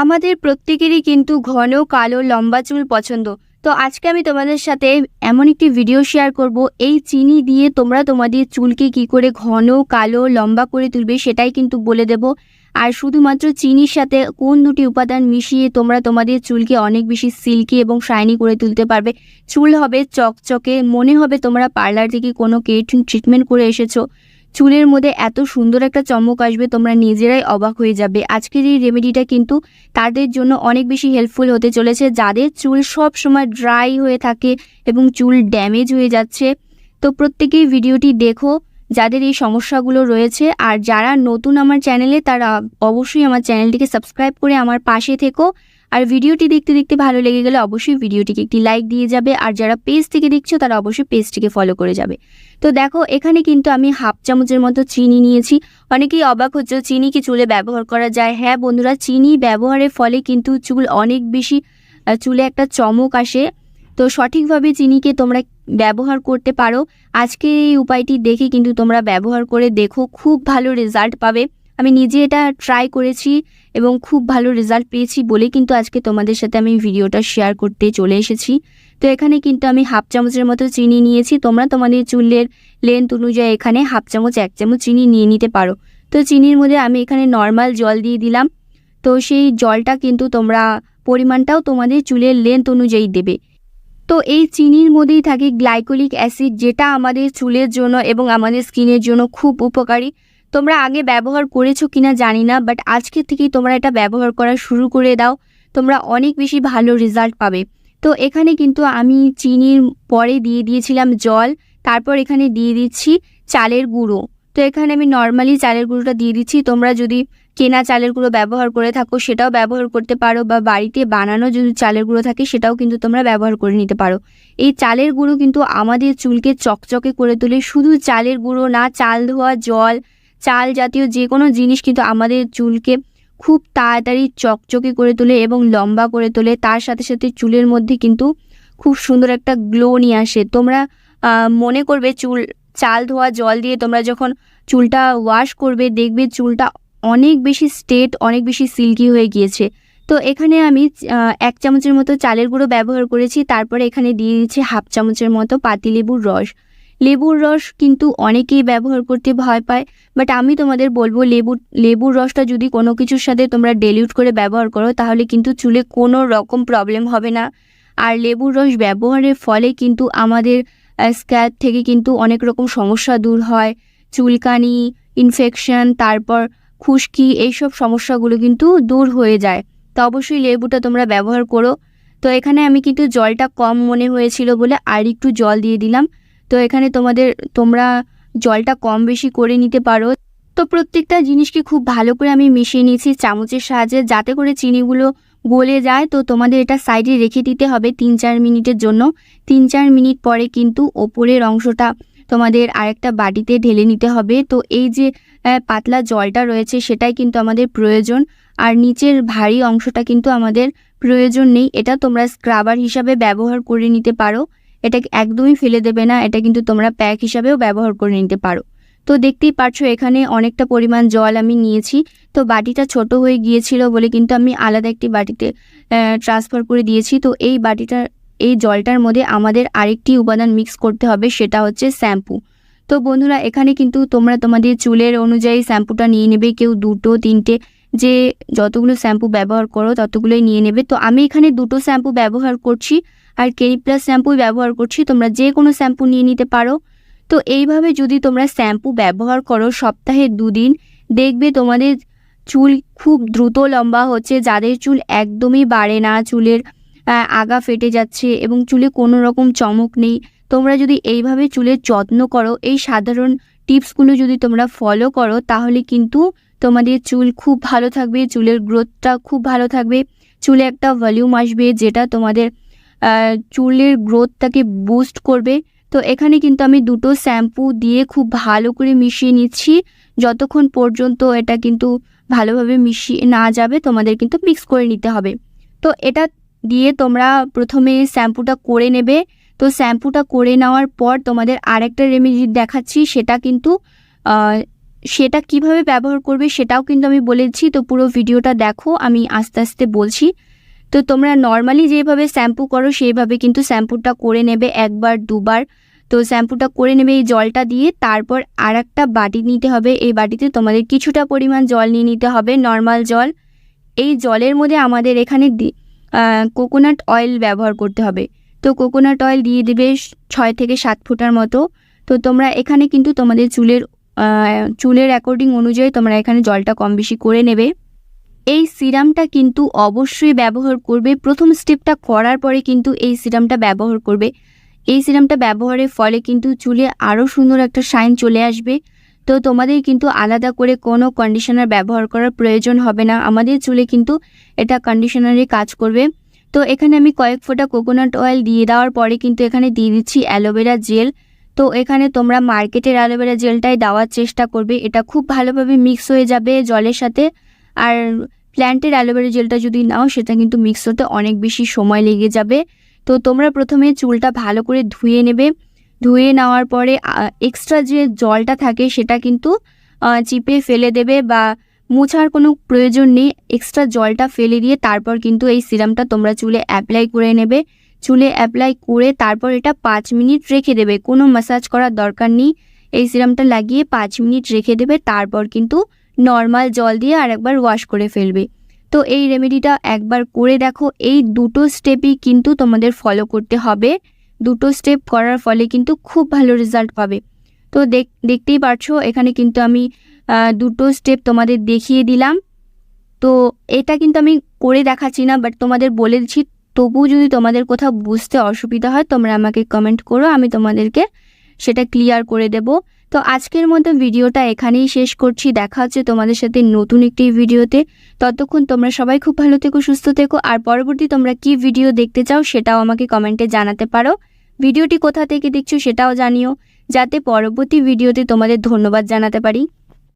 আমাদের প্রত্যেকেরই কিন্তু ঘন, কালো, লম্বা চুল পছন্দ। তো আজকে আমি তোমাদের সাথে এমন একটি ভিডিও শেয়ার করব। এই চিনি দিয়ে তোমরা তোমাদের চুলকে কি করে ঘন, কালো, লম্বা করে তুলবে সেটাই কিন্তু বলে দেব। আর শুধুমাত্র চিনির সাথে কোন দুটি উপাদান মিশিয়ে তোমরা তোমাদের চুলকে অনেক বেশি সিল্কি এবং শাইনি করে তুলতে পারবে? চুল হবে চকচকে, মনে হবে তোমরা পার্লার থেকে কোনো কেটিং ট্রিটমেন্ট করে এসেছ। চুলের মধ্যে এত সুন্দর একটা চমক আসবে, তোমরা নিজেরাই অবাক হয়ে যাবে। আজকের এই রেমেডিটা কিন্তু তাদের জন্য অনেক বেশি হেল্পফুল হতে চলেছে, যাদের চুল সব সময় ড্রাই হয়ে থাকে এবং চুল ড্যামেজ হয়ে যাচ্ছে। তো প্রত্যেকেই ভিডিওটি দেখো, যাদের এই সমস্যাগুলো রয়েছে। আর যারা নতুন আমার চ্যানেলে তারা অবশ্যই আমার চ্যানেলটিকে সাবস্ক্রাইব করে আমার পাশে থেকো। আর ভিডিওটি দেখতে দেখতে ভালো লেগে গেলে অবশ্যই ভিডিওটিকে একটি লাইক দিয়ে যাবে, আর যারা পেজ থেকে দেখছ তারা অবশ্যই পেজটিকে ফলো করে যাবে। তো দেখো, এখানে কিন্তু আমি হাফ চামচের মতো চিনি নিয়েছি। অনেকেই অবাক হচ্ছে, চিনি কি চুলে ব্যবহার করা যায়? হ্যাঁ বন্ধুরা, চিনি ব্যবহারের ফলে কিন্তু চুল অনেক বেশি চুলে একটা চমক আসে। তো সঠিকভাবে চিনিকে তোমরা ব্যবহার করতে পারো। আজকে এই উপায়টি দেখে কিন্তু তোমরা ব্যবহার করে দেখো, খুব ভালো রেজাল্ট পাবে। আমি নিজে এটা ট্রাই করেছি এবং খুব ভালো রেজাল্ট পেয়েছি বলে কিন্তু আজকে তোমাদের সাথে আমি ভিডিওটা শেয়ার করতে চলে এসেছি। তো এখানে কিন্তু আমি হাফ চামচের মতো চিনি নিয়েছি। তোমরা তোমাদের চুলের লেন্থ অনুযায়ী এখানে হাফ চামচ, এক চামচ চিনি নিয়ে নিতে পারো। তো চিনির মধ্যে আমি এখানে নর্মাল জল দিয়ে দিলাম। তো সেই জলটা কিন্তু তোমরা পরিমাণটাও তোমাদের চুলের লেন্থ অনুযায়ী দেবে। তো এই চিনির মধ্যেই থাকে গ্লাইকোলিক অ্যাসিড যেটা আমাদের চুলের জন্য এবং আমাদের স্কিনের জন্য খুব উপকারী। তোমরা আগে ব্যবহার করেছ কিনা জানি না বাট আজকে থেকেই তোমরা এটা ব্যবহার করা শুরু করে দাও। তোমরা অনেক বেশি ভালো রেজাল্ট পাবে। তো এখানে কিন্তু আমি চিনির পরে দিয়ে দিয়েছিলাম জল, তারপর এখানে দিয়ে দিচ্ছি চালের গুঁড়ো। তো এখানে আমি নর্মালি চালের গুঁড়োটা দিয়ে দিচ্ছি। তোমরা যদি কেনা চালের গুঁড়ো ব্যবহার করে থাকো, সেটাও ব্যবহার করতে পারো, বা বাড়িতে বানানো যদি চালের গুঁড়ো থাকে, সেটাও কিন্তু তোমরা ব্যবহার করে নিতে পারো। এই চালের গুঁড়ো কিন্তু আমাদের চুলকে চকচকে করে তোলে। শুধু চালের গুঁড়ো না, চাল ধোয়া, জল চাল জাতীয় যে কোনো জিনিস কিন্তু আমাদের চুলকে খুব তাড়াতাড়ি চকচকে করে তোলে এবং লম্বা করে তোলে। তার সাথে সাথে চুলের মধ্যে কিন্তু খুব সুন্দর একটা গ্লো নিয়ে আসে। তোমরা মনে করবে চুল, চাল ধোয়া, জল দিয়ে তোমরা যখন চুলটা ওয়াশ করবে, দেখবে চুলটা অনেক বেশি স্ট্রেট অনেক বেশি সিল্কি হয়ে গিয়েছে। তো এখানে আমি এক চামচের মতো চালের গুঁড়ো ব্যবহার করেছি। তারপরে এখানে দিয়ে দিচ্ছি হাফ চামচের মতো পাতিলেবুর রস। লেবুর রস কিন্তু অনেকেই ব্যবহার করতে ভয় পায় বাট আমি তোমাদের বলব লেবু, লেবুর রসটা যদি কোনো কিছুর সাথে তোমরা ডেলিউট করে ব্যবহার করো, তাহলে কিন্তু চুলে কোনো রকম প্রবলেম হবে না। আর লেবুর রস ব্যবহারের ফলে কিন্তু আমাদের স্ক্যাল্প থেকে কিন্তু অনেক রকম সমস্যা দূর হয়। চুলকানি ইনফেকশন তারপর খুশকি, এইসব সমস্যাগুলো কিন্তু দূর হয়ে যায়। তো অবশ্যই লেবুটা তোমরা ব্যবহার করো। তো এখানে আমি কিন্তু জলটা কম মনে হয়েছিল বলে আর একটু জল দিয়ে দিলাম। তো এখানে তোমাদের, তোমরা জলটা কম বেশি করে নিতে পারো। তো প্রত্যেকটা জিনিসকে খুব ভালো করে আমি মিশিয়ে নিয়েছি চামচের সাহায্যে, যাতে করে চিনিগুলো গলে যায়। তো তোমাদের এটা সাইডে রেখে দিতে হবে তিন চার মিনিটের জন্য। তিন চার মিনিট পরে কিন্তু ওপরের অংশটা তোমাদের আরেকটা বাটিতে ঢেলে নিতে হবে। তো এই যে পাতলা জলটা রয়েছে সেটাই কিন্তু আমাদের প্রয়োজন। আর নিচের ভারী অংশটা কিন্তু আমাদের প্রয়োজন নেই। এটা তোমরা স্ক্রাবার হিসাবে ব্যবহার করে নিতে পারো। এটা একদমই ফেলে দেবে না, এটা কিন্তু তোমরা প্যাক হিসাবেও ব্যবহার করে নিতে পারো। তো দেখতেই পারছ এখানে অনেকটা পরিমাণ জল আমি নিয়েছি। তো বাটিটা ছোট হয়ে গিয়েছিল বলে কিন্তু আমি আলাদা একটি বাটিতে ট্রান্সফার করে দিয়েছি। তো এই বাটিটার এই জলটার মধ্যে আমাদের আরেকটি উপাদান মিক্স করতে হবে, সেটা হচ্ছে শ্যাম্পু। তো বন্ধুরা, এখানে কিন্তু তোমরা তোমাদের চুলের অনুযায়ী শ্যাম্পুটা নিয়ে নেবে, কেউ দুটো, তিনটে, যে যতগুলো শ্যাম্পু ব্যবহার করো ততগুলোই নিয়ে নেবে। তো আমি এখানে দুটো শ্যাম্পু ব্যবহার করছি। আর কেরি প্লাস শ্যাম্পুই ব্যবহার করছি, তোমরা যে কোনো শ্যাম্পু নিয়ে নিতে পারো। তো এইভাবে যদি তোমরা শ্যাম্পু ব্যবহার করো সপ্তাহে দুদিন, দেখবে তোমাদের চুল খুব দ্রুত লম্বা হচ্ছে, যাদের চুল একদমই বাড়ে না, চুলের আগা ফেটে যাচ্ছে এবং চুলে কোনো রকম চমক নেই, তোমরা যদি এইভাবে চুলের যত্ন করো, এই সাধারণ টিপসগুলো যদি তোমরা ফলো করো, তাহলে কিন্তু তোমাদের চুল খুব ভালো থাকবে, চুলের গ্রোথটা খুব ভালো থাকবে, চুলে একটা ভলিউম আসবে, যেটা তোমাদের চুলের গ্রোথটাকে বুস্ট করবে। তো এখানে কিন্তু আমি দুটো শ্যাম্পু দিয়ে খুব ভালো করে মিশিয়ে নিচ্ছি। যতক্ষণ পর্যন্ত এটা কিন্তু ভালোভাবে মিশিয়ে না যাবে, তোমাদের কিন্তু মিক্স করে নিতে হবে। তো এটা দিয়ে তোমরা প্রথমে শ্যাম্পুটা করে নেবে। তো শ্যাম্পুটা করে নেওয়ার পর তোমাদের আরেকটা রেমেডি দেখাচ্ছি, সেটা কিন্তু সেটা কীভাবে ব্যবহার করবে সেটাও কিন্তু আমি বলেছি। তো পুরো ভিডিওটা দেখো, আমি আস্তে আস্তে বলছি। তো তোমরা নর্মালি যেভাবে শ্যাম্পু করো, সেইভাবে কিন্তু শ্যাম্পুটা করে নেবে একবার, দুবার। তো শ্যাম্পুটা করে নেবে এই জলটা দিয়ে, তারপর আর একটা বাটি নিতে হবে। এই বাটিতে তোমাদের কিছুটা পরিমাণ জল নিয়ে নিতে হবে নর্মাল জল। এই জলের মধ্যে আমাদের এখানে কোকোনাট অয়েল ব্যবহার করতে হবে। তো কোকোনাট অয়েল দিয়ে দেবে ছয় থেকে সাত ফুটার মতো। তো তোমরা এখানে কিন্তু তোমাদের চুলের চুলের অ্যাকর্ডিং অনুযায়ী তোমরা এখানে জলটা কম বেশি করে নেবে। এই সিরামটা কিন্তু অবশ্যই ব্যবহার করবে। প্রথম স্টেপটা করার পরে কিন্তু এই সিরামটা ব্যবহার করবে। এই সিরামটা ব্যবহারের ফলে কিন্তু চুলে আরও সুন্দর একটা শাইন চলে আসবে। তো তোমাদের কিন্তু আলাদা করে কোনো কন্ডিশনার ব্যবহার করার প্রয়োজন হবে না। আমাদের চুলে কিন্তু এটা কন্ডিশনারে কাজ করবে। তো এখানে আমি কয়েক ফোঁটা কোকোনাট অয়েল দিয়ে দেওয়ার পরে কিন্তু এখানে দিয়ে দিচ্ছি অ্যালোভেরা জেল। তো এখানে তোমরা মার্কেটের অ্যালোভেরা জেলটাই দেওয়ার চেষ্টা করবে। এটা খুব ভালোভাবে মিক্স হয়ে যাবে জলের সাথে। আর প্ল্যান্টের অ্যালোভেরা জেলটা যদি নাও, সেটা কিন্তু মিক্স হতে অনেক বেশি সময় লেগে যাবে। তো তোমরা প্রথমে চুলটা ভালো করে ধুয়ে নেবে। ধুয়ে নেওয়ার পরে এক্সট্রা যে জলটা থাকে, সেটা কিন্তু চিপে ফেলে দেবে বা মোছার কোনো প্রয়োজন নেই। এক্সট্রা জলটা ফেলে দিয়ে তারপর কিন্তু এই সিরামটা তোমরা চুলে অ্যাপ্লাই করে নেবে। চুলে অ্যাপ্লাই করে তারপর এটা পাঁচ মিনিট রেখে দেবে। কোনো ম্যাসাজ করার দরকার নেই। এই সিরামটা লাগিয়ে পাঁচ মিনিট রেখে দেবে। তারপর কিন্তু নর্মাল জল দিয়ে আরেকবার ওয়াশ করে ফেলবে। তো এই রেমেডিটা একবার করে দেখো, এই দুটো স্টেপই কিন্তু তোমাদের ফলো করতে হবে। দুটো স্টেপ করার ফলে কিন্তু খুব ভালো রেজাল্ট পাবে। তো দেখ, দেখতেই পারছ, এখানে কিন্তু আমি দুটো স্টেপ তোমাদের দেখিয়ে দিলাম। তো এটা কিন্তু আমি করে দেখাচ্ছি না বাট তোমাদের বলে দিচ্ছি তবুও যদি তোমাদের কোথাও বুঝতে অসুবিধা হয়, তোমরা আমাকে কমেন্ট করো, আমি তোমাদেরকে সেটা ক্লিয়ার করে দেব। তো আজকের মতো ভিডিওটা এখানেই শেষ করছি। দেখা হচ্ছে তোমাদের সাথে নতুন একটি ভিডিওতে। ততক্ষণ তোমরা সবাই খুব ভালো থেকো, সুস্থ থেকো। আর পরবর্তী তোমরা কি ভিডিও দেখতে চাও সেটাও আমাকে কমেন্টে জানাতে পারো। ভিডিওটি কোথা থেকে দেখছ সেটাও জানিও। যাতে পরবর্তী ভিডিওতে তোমাদের ধন্যবাদ জানাতে পারি।